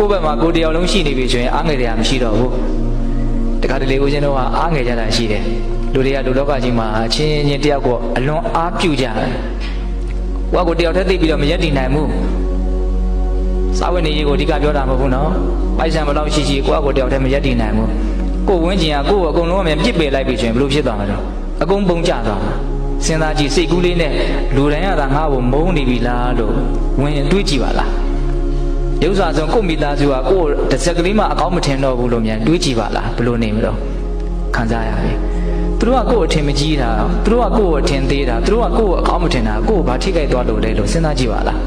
ကိုယ့်ဘက်မှာကိုယ်တယောက်လုံးရှိနေပြီဆိုရင်အားငယ်တရားမရှိတော့ဘူးတခါတလေဦးဇင်းတို့ကအားငယ်ကြတာရှိတယ်လူတွေကလူလောကကြီးမှာအချင်းချင်းတယောက်ကိုအလွန်အားပြုကြတယ်ဟိုကကိုတယောက်တည်းသိပြီးတော့မရက်တည်နိုင်ဘူးစာဝတ်နေရေးကိုအဓိကပြောတာမဟုတ်ဘူးနော်ပိုက်ဆံဘယ်လောက်ရှိရှိကိုကကိုတယောက်တည်းမရက်တည်နိုင်ဘူးကိုဝင်းကျင်ကကိုကိုအကုန်လုံးအမြင်ပြစ်ပယ်လိုက်ပြီဆိုရင်ဘယ်လိုဖြစ်သွားမှာတော့အကုန်ပုံကျသွားမှာစဉ်းစားကြည့်စိတ်ကူးလေးနဲ့လူတိုင်းကသာငါ့ကိုမုန်းနေပြီလားလို့ဝင်တွေးကြည့်ပါလား ရုပ်စွာဆုံးကိုယ့်မိသားစုကကိုယ့်တစ်စက်ကလေးမှအကောင်းမထင်တော့ဘူးလို့မြန်တွေးကြည့်ပါလားဘယ်လိုနေမလို့ခံစားရပြီသူတို့ကကိုယ့်အထင်မကြီးတာသူတို့ကကိုယ့်အထင်သေးတာသူတို့ကကိုယ့်အကောင်းမထင်တာကိုယ့်ဘာထိခိုက်သွားလို့လဲလို့စဉ်းစားကြည့်ပါလား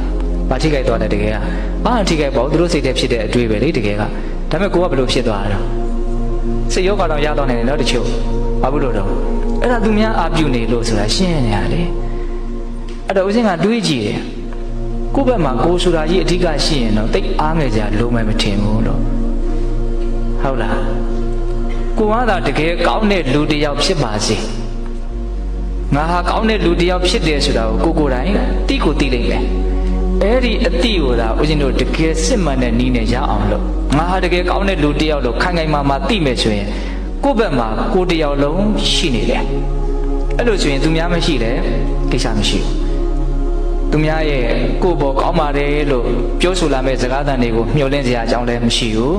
ဘာထိခိုက်သွားတယ်တကယ်ကဘာထိခိုက်ပေါ့သူတို့စိတ်ထဲဖြစ်တဲ့အတွေ့ပဲလေတကယ်ကဒါပေမဲ့ကိုကဘယ်လိုဖြစ်သွားတာလဲစိတ်ရောကတော့ရတော့နေတယ်နော်တချို့ဘာဘူးလို့တော့အဲ့ဒါသူများအာပြုနေလို့ဆိုတာရှင်းနေရတယ်အဲ့တော့ဦးစင်းကတွေးကြည့်တယ် ကိုယ့်ဘက်မှာကိုယ်ဆိုတာကြီးအဓိကရှိရင်တော့တိတ်အားငယ်ကြလုံးမယ်မထင်ဘူးလို့ဟုတ်လားကိုကသာတကယ်ကောင်းတဲ့လူတစ်ယောက်ဖြစ်ပါစေငါဟာကောင်းတဲ့လူတစ်ယောက်ဖြစ်တယ်ဆိုတာကိုကိုကိုယ်တိုင်တိကိုတိလိုက်မယ်အဲ့ဒီအတိကိုသာဦးဇင်းတို့တကယ်စစ်မှန်တဲ့နီးနဲ့ရအောင်လို့ငါဟာတကယ်ကောင်းတဲ့လူတစ်ယောက်လို့ခိုင်ခိုင်မာမာသိမယ်ဆိုရင်ကိုယ့်ဘက်မှာကိုယ်တစ်ယောက်လုံးရှိနေတယ်အဲ့လိုဆိုရင်သူများမရှိတယ်ကိစ္စမရှိဘူး သူများရဲ့ကိုယ့်ဘောကောင်းပါတယ်လို့ပြောဆိုလာမဲ့စကားသံတွေကိုမျှော်လင့်စရာအကြောင်းလည်းမရှိဘူး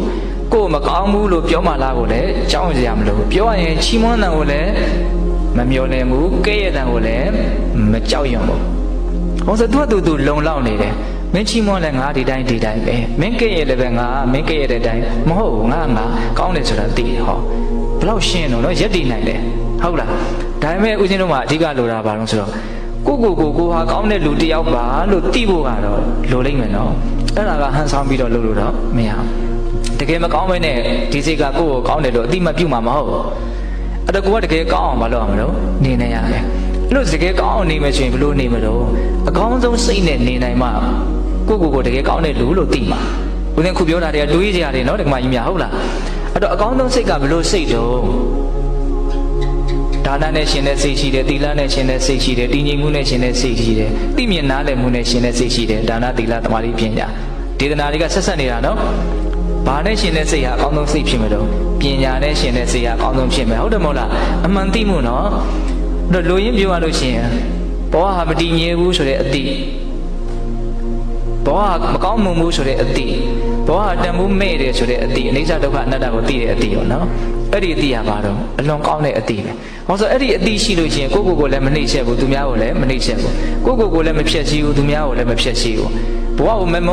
ကိုယ်မကောင်းဘူးလို့ပြောမှလားကိုလည်းကြောက်စရာမလိုဘူးပြောရရင်ချီးမွမ်းတဲ့ကိုလည်းမမျှော်လင့်ဘူးကဲ့ရဲ့တဲ့ကိုလည်းမကြောက်ရွံ့ဘူးဟောဆိုသူကသူသူလုံလောက်နေတယ်မင်းချီးမွမ်းလဲငါဒီတိုင်းဒီတိုင်းပဲမင်းကဲ့ရဲ့လည်းပဲငါမင်းကဲ့ရဲ့တဲ့အတိုင်းမဟုတ်ဘူးငါငါကောင်းတယ်ဆိုတာသိတယ်ဟောဘယ်လောက်ရှင်းတော့နော်ရက်တည်နိုင်တယ်ဟုတ်လားဒါပေမဲ့ဦးဇင်းတို့မှာအဓိကလိုတာဘာလို့ဆိုတော့ ကိုကိုကိုကိုဟာကောင်းတဲ့လူတစ်ယောက်ပါလို့သိဖို့ကတော့လိုလိမ့်မယ်နော်အဲ့ဒါကဟန်ဆောင်ပြီးတော့လုပ်လို့တော့မရဘူးတကယ်မကောင်းမဲနဲ့ဒီစိတ်ကကိုယ့်ကိုကောင်းတယ်လို့အတိမပြုတ်မှာမဟုတ်ဘူးအဲ့တော့ကိုကတကယ်ကောင်းအောင်မလုပ်အောင်မလို့နေနေရတယ်အဲ့လို့တကယ်ကောင်းအောင်နေမယ်ဆိုရင်ဘယ်လိုနေမလို့အကောင်းဆုံးစိတ်နဲ့နေနိုင်မှကိုကိုကိုတကယ်ကောင်းတဲ့လူလို့သိမှာဦးဇင်းခုပြောတာတွေကတွေးကြရတယ်နော်ဒီမှာကြီးများဟုတ်လားအဲ့တော့အကောင်းဆုံးစိတ်ကဘယ်လိုစိတ်တော့ ဒါနနဲ့ရှင်တဲ့စိတ်ရှိတယ်သီလနဲ့ရှင်တဲ့စိတ်ရှိတယ်တည်ငြိမ်မှုနဲ့ရှင်တဲ့စိတ်ရှိတယ်သိမြင်နားလည်မှုနဲ့ရှင်တဲ့စိတ်ရှိတယ်ဒါနသီလသမာဓိပညာဒေသနာတွေကဆက်ဆက်နေတာနော်ဘာနဲ့ရှင်တဲ့စိတ်ဟာအကောင်းဆုံးစိတ်ဖြစ်မှာတော့ပညာနဲ့ရှင်တဲ့စိတ်ဟာအကောင်းဆုံးဖြစ်မယ်ဟုတ်တယ်မဟုတ်လားအမှန်သိမှုနော်အဲ့တော့လူရင်းပြောရလို့ရှိရင်ဘောဟာမတည်ငြိမ်ဘူးဆိုတဲ့အတိ ဘောဟာမကောင်းမွန်ဘူးဆိုတဲ့အတိဘောဟာတန်ဖိုးမဲ့တယ်ဆိုတဲ့အတိအနိစ္စဒုက္ခအနတ္တကိုသိတဲ့အတိရောနော်အဲ့ဒီအတိရပါတော့အလွန်ကောင်းတဲ့အတိပဲဟောဆိုအဲ့ဒီအတိရှိလို့ရှိရင်ကိုယ့်ကိုယ်ကိုလည်းမနှိမ့်ချက်ဘူးသူများကိုလည်းမနှိမ့်ချက်ဘူးကိုယ့်ကိုယ်ကိုလည်းမဖြက်ချီဘူးသူများကိုလည်းမဖြက်ချီဘူးဘဝကိုမမော